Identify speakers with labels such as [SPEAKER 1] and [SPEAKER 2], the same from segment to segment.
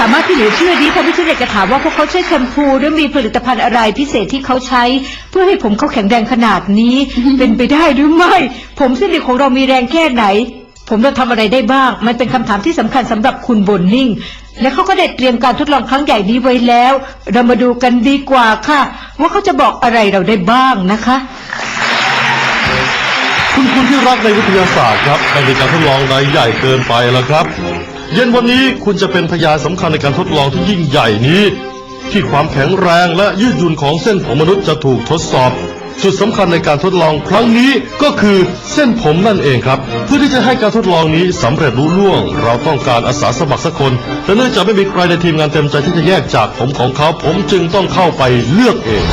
[SPEAKER 1] สามารถที่เหลือเชื่อดีทำให้ฉันอยากจะถามว่าพวกเขาใช้แชมพูหรือมีผลิตภัณฑ์อะไรพิเศษที่เขาใช้ เพื่อให้ผมเขาแข็งแรงขนาดนี้ เป็นไปได้หรือไม่ ผมเส้นเดียวของเรามีแรงแค่ไหน ผมจะทำอะไรได้บ้าง มันเป็นคำถามที่สำคัญสำหรับคุณบนนิ่ง และเขาก็ได้เตรียมการทดลองครั้งใหญ่นี้ไว้แล้ว เรามาดูกันดีกว่าค่ะ ว่าเขาจะบอกอะไรเราได้บ้างนะคะ
[SPEAKER 2] คุณคุณที่รักในวิทยาศาสตร์ครับไม่มีการทดลองใดใหญ่เกินไปแล้วครับ เย็นวันนี้คุณจะเป็นพยานสำคัญในการทดลองที่ยิ่งใหญ่นี้ ที่ความแข็งแรงและยืดหยุ่นของเส้นผมมนุษย์จะถูกทดสอบ จุดสำคัญในการทดลองครั้งนี้ก็คือเส้นผมนั่นเองครับ เพื่อที่จะให้การทดลองนี้สำเร็จรุ่ล่วง เราต้องการอาสาสมัครสักคนแต่เนื่องจากไม่มีใครในทีมงานเต็มใจที่จะแยกจากผมของเขาผมจึงต้องเข้าไปเลือกเอง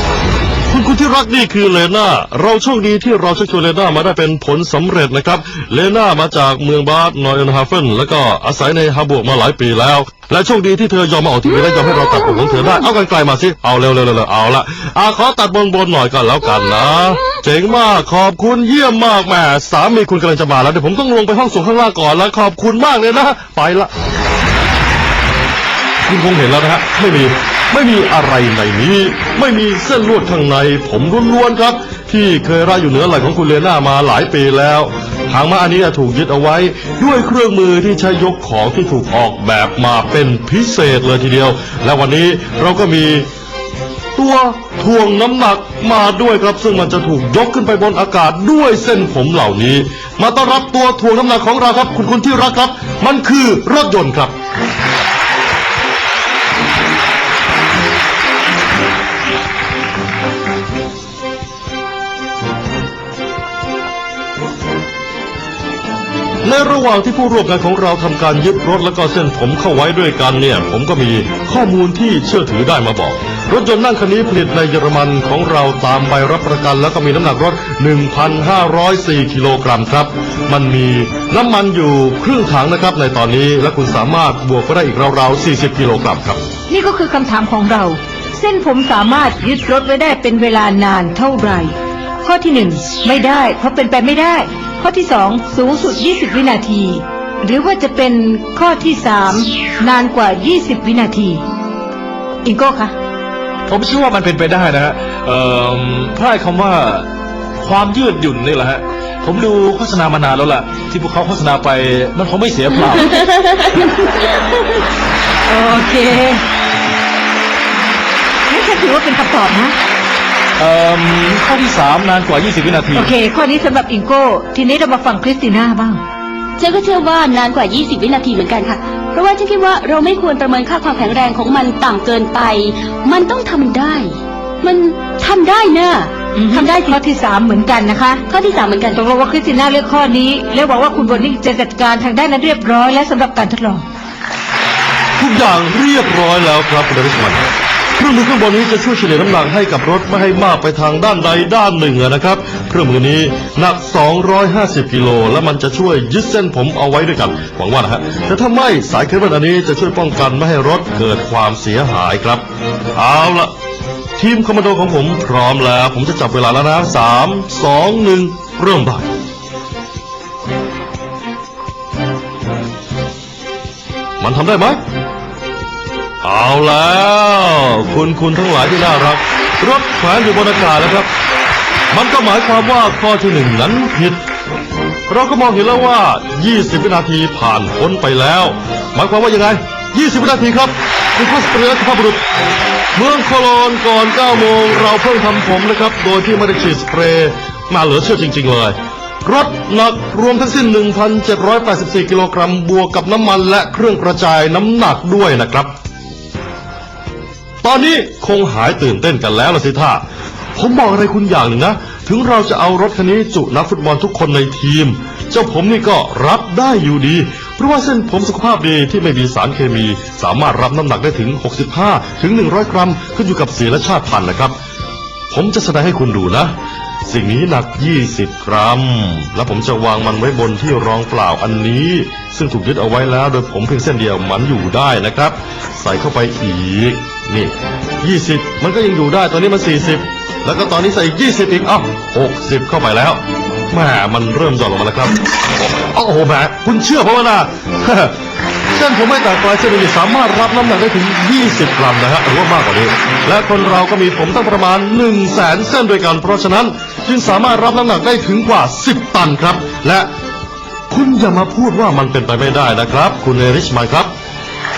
[SPEAKER 2] คุณคุณที่รักนี่คือเลน่า เราโชคดีที่เราชักชวนเลน่ามาได้เป็นผลสำเร็จนะครับ เลน่ามาจากเมืองบาสนอยน์ฮาเฟนแล้วก็อาศัยในฮาบวกมาหลายปีแล้ว และโชคดีที่เธอยอมมาออกทีวีและยอมให้เราตัดผมของเธอได้ เอากันไกลมาสิ เอาเร็วเร็วเร็วเอาละอะขอตัดบนบนๆหน่อยก็แล้วกันนะ เจ๋งมาก ขอบคุณเยี่ยมมากแหมสามีคุณกำลังจะมาแล้วเดี๋ยวผมต้องลงไปห้องส่งข้างล่างก่อนแล้วขอบคุณมากเลยนะ ไปละ คุณคงเห็นแล้วนะฮะ ไม่มี ไม่มีอะไรในนี้ ไม่มีเส้นลวดข้างใน ผมล้วนๆครับ ที่เคยร่ายอยู่เหนือไหล่ของคุณเลน่ามาหลายปีแล้วหางม้าอันนี้ถูกยึดเอาไว้ด้วยเครื่องมือที่ใช้ยกของที่ถูกออกแบบมาเป็นพิเศษเลยทีเดียว และวันนี้เราก็มีตัวถ่วงน้ำหนักมาด้วยครับ ซึ่งมันจะถูกยกขึ้นไปบนอากาศด้วยเส้นผมเหล่านี้ มาต้อนรับตัวถ่วงน้ำหนักของเราครับ คุณคุณที่รักครับ มันคือรถยนต์ครับ ในระหว่างที่ผู้ร่วมงานของเราทำการยึดรถและก็เส้นผมเข้าไว้ด้วยกันเนี่ย ผมก็มีข้อมูลที่เชื่อถือได้มาบอก รถยนต์นั่งคันนี้ผลิตในเยอรมันของเราตามใบรับประกัน แล้วก็มีน้ำหนักรถ 1,504 กิโลกรัมครับ มันมีน้ำมันอยู่ครึ่งถังนะครับในตอนนี้และคุณสามารถบวกไปได้อีกราวๆ 40 กิโลกรัมครับ
[SPEAKER 1] นี่ก็คือคำถามของเรา เส้นผมสามารถยึดรถไว้ได้เป็นเวลานานเท่าไหร่ ข้อที่หนึ่งไม่ได้ เพราะเป็นไปไม่ได้ ข้อที่สองสูงสุด 20 วินาที หรือว่าจะเป็นข้อที่สามนานกว่า 20 วินาที อิงโก้คะ
[SPEAKER 3] ผมเชื่อว่ามันเป็นไปได้นะฮะเอ่อถ้าไอ้คำว่าความยืดหยุ่นนี่แหละฮะ ผมดูโฆษณามานานแล้วล่ะ ที่พวกเขาโฆษณาไปมันคงไม่เสียเปล่า
[SPEAKER 1] โอเคนี่ฉันถือว่าเป็นคำตอบนะ
[SPEAKER 3] เอ่อข้อที่สามนานกว่า 20 วินาที
[SPEAKER 1] โอเค ข้อนี้สำหรับอิงโก้ ทีนี้เรามาฟังคริสติน่าบ้าง
[SPEAKER 4] ฉันก็เชื่อว่านานกว่า 20 วินาทีเหมือนกันค่ะ เพราะว่าฉันคิดว่าเราไม่ควรประเมินค่าความแข็งแรงของมันต่ำเกินไป มันต้องทำได้ มันทำได้นะทำได้สิ
[SPEAKER 1] ข้อที่สามเหมือนกันนะคะ
[SPEAKER 4] ข้อที่สามเหมือนกัน
[SPEAKER 1] ตกลงว่าคริสติน่าเลือกข้อนี้ แล้วบอกว่าคุณบนนี่จะจัดการทางด้านนั้นเรียบร้อยและสำหรับการทดลอง
[SPEAKER 2] ทุกอย่างเรียบร้อยแล้วครับคุณอริสมัน เครื่องมือข้างบนนี้จะช่วยเฉลี่ยน้ำหนักให้กับรถไม่ให้มากไปทางด้านใดด้านหนึ่งอะนะครับ เครื่องมือนี้หนัก 250 กิโลและมันจะช่วยยึดเส้นผมเอาไว้ด้วยกันหวังว่านะฮะแต่ถ้าไม่สายเคเบิลอันนี้จะช่วยป้องกันไม่ให้รถเกิดความเสียหายครับเอาละทีมคอมมานโดของผมพร้อมแล้ว ผมจะจับเวลาแล้วนะสามสองหนึ่งเริ่มได้มันทำได้ไหม เอาแล้ว คุณคุณทั้งหลายที่น่ารักรถแขวนอยู่บนอากาศนะครับ มันก็หมายความว่าข้อที่หนึ่งนั้นผิด เราก็มองเห็นแล้วว่า 20 วินาทีผ่านพ้นไปแล้ว หมายความว่ายังไง 20 วินาทีครับคุณผู้สเปรย์สุภาพบุรุษเมืองโคโลนก่อน 9 โมงเราเพิ่งทำผมนะครับ โดยที่ไม่ได้ฉีดสเปรย์มาเหลือเชื่อจริง ๆ เลย รถหนักรวมทั้งสิ้น 1,784 กิโลกรัมบวกกับน้ำมันและเครื่องกระจายน้ำหนักด้วยนะครับ ตอนนี้คงหายตื่นเต้นกันแล้วละสิท่าผมบอกอะไรคุณอย่างหนึ่งนะ ถึงเราจะเอารถคันนี้จุนักฟุตบอลทุกคนในทีม เจ้าผมนี่ก็รับได้อยู่ดี เพราะว่าเส้นผมสุขภาพดีที่ไม่มีสารเคมี สามารถรับน้ำหนักได้ถึง 65 ถึง 100 กรัม ขึ้นอยู่กับสีและชาติพันธุ์นะครับ ผมจะแสดงให้คุณดูนะ สิ่งนี้หนัก 20 กรัม และผมจะวางมันไว้บนที่รองเปล่าอันนี้ ซึ่งถูกยึดเอาไว้แล้ว โดยผมเพียงเส้นเดียวมันอยู่ได้นะครับ ใส่เข้าไปอีก นี่20มันก็ยังอยู่ได้ตอนนี้มัน40แล้วก็ตอนนี้ใส่อีก20อีกอ้าว60เข้าไปแล้วแหมมันเริ่มหย่อนลงมาแล้วครับโอ้โหแหมคุณเชื่อเพราะว่านะเส้นผมไม่แตกปลายเส้นนี้สามารถรับน้ำหนักได้ถึง 20 กรัมนะฮะหรือว่ามากกว่านี้ และคนเราก็มีผมตั้งประมาณ 1 0 0 0 0แสนเส้นด้วยกัน เพราะฉะนั้นจึงสามารถรับน้ำหนักได้ถึงกว่า 10 ตันครับ และคุณอย่ามาพูดว่ามันเป็นไปไม่ได้นะครับ คุณเอริชมันครับ